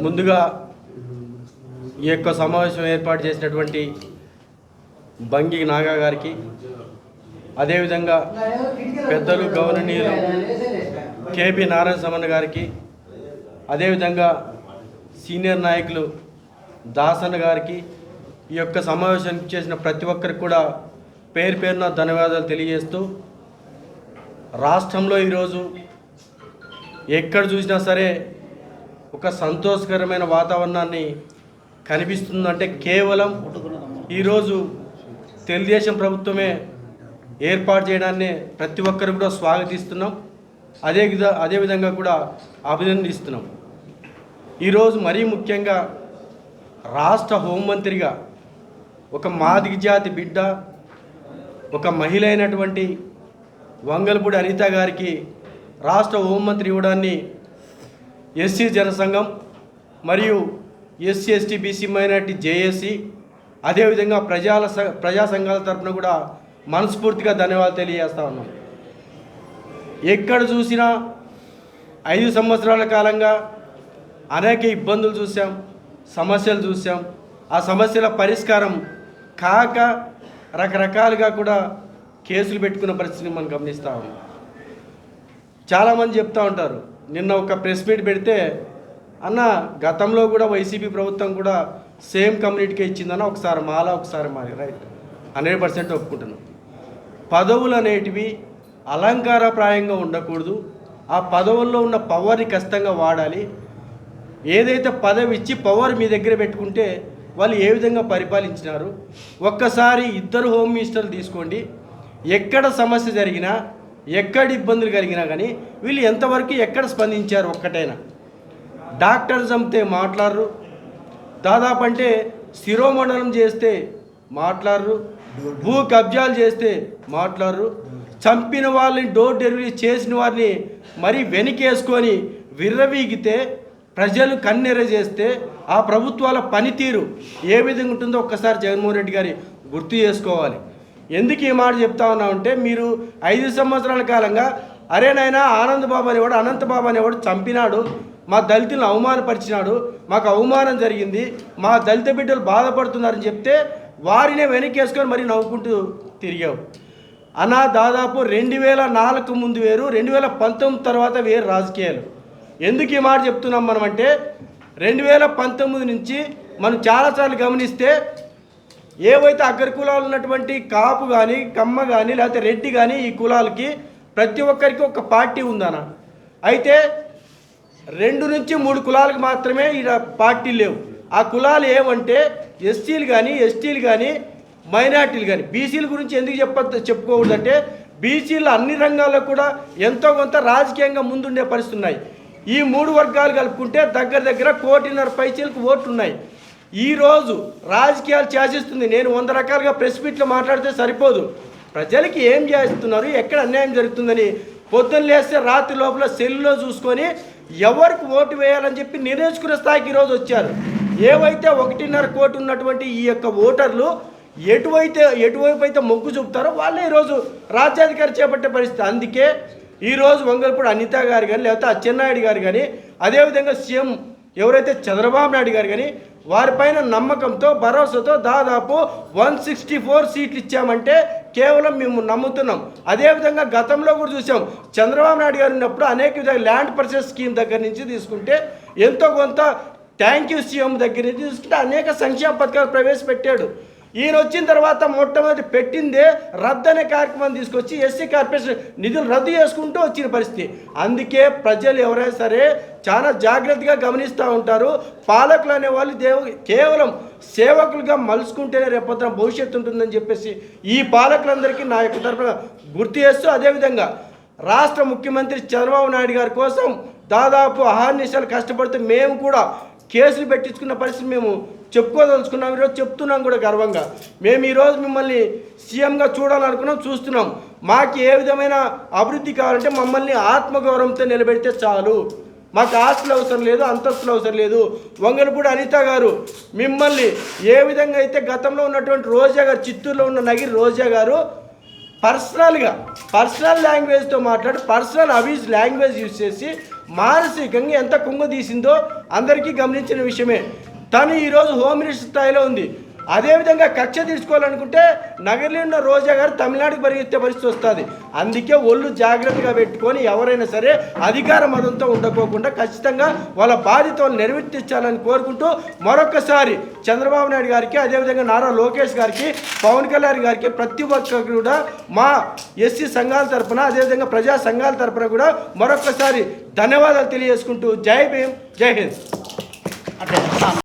ముందుగా ఈ యొక్క సమావేశం ఏర్పాటు చేసినటువంటి బంగి నాగా గారికి అదేవిధంగా పెద్దలు గౌరవనీయులు కేపీ నారాయణ సమన్ గారికి అదేవిధంగా సీనియర్ నాయకులు దాసన్న గారికి ఈ యొక్క సమావేశానికి చేసిన ప్రతి ఒక్కరికి కూడా పేరు పేరున ధన్యవాదాలు తెలియజేస్తూ రాష్ట్రంలో ఈరోజు ఎక్కడ చూసినా సరే ఒక సంతోషకరమైన వాతావరణాన్ని కనిపిస్తుందంటే కేవలం ఈరోజు తెలుగుదేశం ప్రభుత్వమే ఏర్పాటు చేయడాన్ని ప్రతి ఒక్కరు కూడా స్వాగతిస్తున్నాం. అదే విధ అదేవిధంగా కూడా అభినందిస్తున్నాం. ఈరోజు మరీ ముఖ్యంగా రాష్ట్ర హోంమంత్రిగా ఒక మాదిగ జాతి బిడ్డ ఒక మహిళ అయినటువంటి వంగలపూడి అనిత గారికి రాష్ట్ర హోంమంత్రి ఇవ్వడాన్ని ఎస్సీ జనసంఘం మరియు SC ST BC minority JAC అదేవిధంగా ప్రజల స- ప్రజా సంఘాల తరఫున కూడా మనస్ఫూర్తిగా ధన్యవాదాలు తెలియజేస్తా ఉన్నాం. ఎక్కడ చూసినా ఐదు సంవత్సరాల కాలంగా అనేక ఇబ్బందులు చూసాం సమస్యలు చూసాం ఆ సమస్యల పరిష్కారం కాక రకరకాలుగా కూడా కేసులు పెట్టుకున్న పరిస్థితిని మనం గమనిస్తూ ఉన్నాం. చాలామంది చెప్తా ఉంటారు. నిన్న ఒక ప్రెస్ మీట్ పెడితే అన్న గతంలో కూడా వైసీపీ ప్రభుత్వం కూడా సేమ్ కమ్యూనిటీకే ఇచ్చిందన్న ఒకసారి మాల ఒకసారి మాది రైట్. Hundred percent ఒప్పుకుంటున్నాం. పదవులు అనేటివి అలంకారప్రాయంగా ఉండకూడదు. ఆ పదవుల్లో ఉన్న పవర్ని ఖచ్చితంగా వాడాలి. ఏదైతే పదవి ఇచ్చి పవర్ మీ దగ్గర పెట్టుకుంటే వాళ్ళు ఏ విధంగా పరిపాలించినారు? ఒక్కసారి ఇద్దరు హోమ్ మినిస్టర్లు తీసుకోండి. ఎక్కడ సమస్య జరిగినా ఎక్కడ ఇబ్బందులు కలిగినా కానీ వీళ్ళు ఎంతవరకు ఎక్కడ స్పందించారు ఒక్కటైనా? డాక్టర్ చంపితే మాట్లాడరు. దాదాపు అంటే శిరోమండలం చేస్తే మాట్లాడరు. భూ కబ్జాలు చేస్తే మాట్లాడరు. చంపిన వాళ్ళని డోర్ డెలివరీ చేసిన వారిని మరీ వెనకేసుకొని విర్రవీగితే ప్రజలు కన్నెర చేస్తే ఆ ప్రభుత్వాల పనితీరు ఏ విధంగా ఉంటుందో ఒక్కసారి జగన్మోహన్ రెడ్డి గారి గుర్తు చేసుకోవాలి. ఎందుకు ఈ మాట చెప్తా ఉన్నామంటే మీరు ఐదు సంవత్సరాల కాలంగా అరే నాయనా ఆనంద్ బాబు అనేవాడు అనంత బాబు అనేవాడు చంపినాడు మా దళితులను అవమానపరిచినాడు మాకు అవమానం జరిగింది మా దళిత బిడ్డలు బాధపడుతున్నారని చెప్తే వారినే వెనకేసుకొని మరి నవ్వుకుంటూ తిరిగావు. అన్న దాదాపు రెండు వేల నాలుగు ముందు వేరు రెండు వేల పంతొమ్మిది తర్వాత వేరు రాజకీయాలు. ఎందుకు ఈ మాట చెప్తున్నాం మనం అంటే రెండు వేల పంతొమ్మిది నుంచి మనం చాలాసార్లు గమనిస్తే ఏవైతే అగ్ర కులాలు ఉన్నటువంటి కాపు కానీ కమ్మ కానీ లేకపోతే రెడ్డి కానీ ఈ కులాలకి ప్రతి ఒక్కరికి ఒక పార్టీ ఉందన్న. అయితే రెండు నుంచి మూడు కులాలకు మాత్రమే ఇక్కడ పార్టీ లేవు. ఆ కులాలు ఏమంటే ఎస్సీలు కానీ ఎస్టీలు కానీ మైనార్టీలు కానీ బీసీల గురించి ఎందుకు చెప్ప చెప్పుకోకూడదంటే బీసీలు అన్ని రంగాల్లో కూడా ఎంతో కొంత రాజకీయంగా ముందుండే పరిస్థితున్నాయి ఈ మూడు వర్గాలు కలుపుకుంటే దగ్గర దగ్గర కోటిన్నర పైచీలకు ఓట్లు ఉన్నాయి. ఈరోజు రాజకీయాలు చేసిస్తుంది. నేను వంద రకాలుగా ప్రెస్ మీట్లు మాట్లాడితే సరిపోదు. ప్రజలకి ఏం చేస్తున్నారు? ఎక్కడ అన్యాయం జరుగుతుందని పొద్దున్న లేస్తే రాత్రి లోపల సెల్లులో చూసుకొని ఎవరికి ఓటు వేయాలని చెప్పి నిర్ణయించుకునే స్థాయికి ఈరోజు వచ్చారు. ఏవైతే ఒకటిన్నర కోటి ఉన్నటువంటి ఈ యొక్క ఓటర్లు ఎటువైతే ఎటువైపు అయితే మొగ్గు చూపుతారో వాళ్ళే ఈరోజు రాజ్యాధికారి చేపట్టే పరిస్థితి. అందుకే ఈరోజు వంగల్పూడి అనిత గారు కానీ లేకపోతే అచ్చెన్నాయుడు గారు కానీ అదేవిధంగా సీఎం ఎవరైతే చంద్రబాబు నాయుడు గారు కానీ వారిపైన నమ్మకంతో భరోసాతో దాదాపు వన్ సిక్స్టీ ఫోర్ సీట్లు ఇచ్చామంటే కేవలం మేము నమ్ముతున్నాం. అదేవిధంగా గతంలో కూడా చూసాం. చంద్రబాబు నాయుడు గారు ఉన్నప్పుడు అనేక విధంగా ల్యాండ్ పర్చేస్ స్కీమ్ దగ్గర నుంచి తీసుకుంటే ఎంతో కొంత థ్యాంక్ యూ సీఎం దగ్గర నుంచి తీసుకుంటే అనేక సంక్షేమ పథకాలు ప్రవేశపెట్టాడు. ఈయన వచ్చిన తర్వాత మొట్టమొదటి పెట్టిందే రద్దు అనే కార్యక్రమం తీసుకొచ్చి ఎస్సీ కార్పొరేషన్ నిధులు రద్దు చేసుకుంటూ వచ్చిన పరిస్థితి. అందుకే ప్రజలు ఎవరైనా సరే చాలా జాగ్రత్తగా గమనిస్తూ ఉంటారు. పాలకులు అనే వాళ్ళు దేవు కేవలం సేవకులుగా మలుచుకుంటేనే రేపొద్దున భవిష్యత్తు ఉంటుందని చెప్పేసి ఈ పాలకులందరికీ నా యొక్క తరఫున గుర్తు చేస్తూ అదేవిధంగా రాష్ట్ర ముఖ్యమంత్రి చంద్రబాబు నాయుడు గారి కోసం దాదాపు అహర్నిశలు కష్టపడుతూ మేము కూడా కేసులు పెట్టించుకున్న పరిస్థితి మేము చెప్పుకోదలుచుకున్నాం. ఈరోజు చెప్తున్నాం కూడా గర్వంగా. మేము ఈరోజు మిమ్మల్ని సీఎంగా చూడాలనుకున్నాం చూస్తున్నాం. మాకు ఏ విధమైన అభివృద్ధి కావాలంటే మమ్మల్ని ఆత్మగౌరవంతో నిలబెడితే చాలు. మాకు ఆస్తులు అవసరం లేదు అంతస్తులు అవసరం లేదు. వంగలపూడి అనిత గారు మిమ్మల్ని ఏ విధంగా అయితే గతంలో ఉన్నటువంటి రోజా గారు చిత్తూరులో ఉన్న నగిరి రోజా గారు పర్సనల్గా పర్సనల్ లాంగ్వేజ్తో మాట్లాడి పర్సనల్ అబీజ్ లాంగ్వేజ్ యూజ్ చేసి మానసికంగా ఎంత కుంగ తీసిందో అందరికీ గమనించిన విషయమే. తను ఈరోజు హోమ్ మినిస్టర్ స్థాయిలో ఉంది. అదేవిధంగా కక్ష తీసుకోవాలనుకుంటే నగరంలో ఉన్న రోజా గారు తమిళనాడుకి పరిగెత్తే పరిస్థితి వస్తుంది. అందుకే ఒళ్ళు జాగ్రత్తగా పెట్టుకొని ఎవరైనా సరే అధికార మతంతో ఉండకోకుండా ఖచ్చితంగా వాళ్ళ బాధ్యతలు నిర్వర్తించాలని కోరుకుంటూ మరొకసారి చంద్రబాబు నాయుడు గారికి అదేవిధంగా నారా లోకేష్ గారికి పవన్ కళ్యాణ్ గారికి ప్రతి ఒక్కరు కూడా మా ఎస్సీ సంఘాల తరపున అదేవిధంగా ప్రజా సంఘాల తరఫున కూడా మరొకసారి ధన్యవాదాలు తెలియజేసుకుంటూ జై భీమ్ జై హింద్.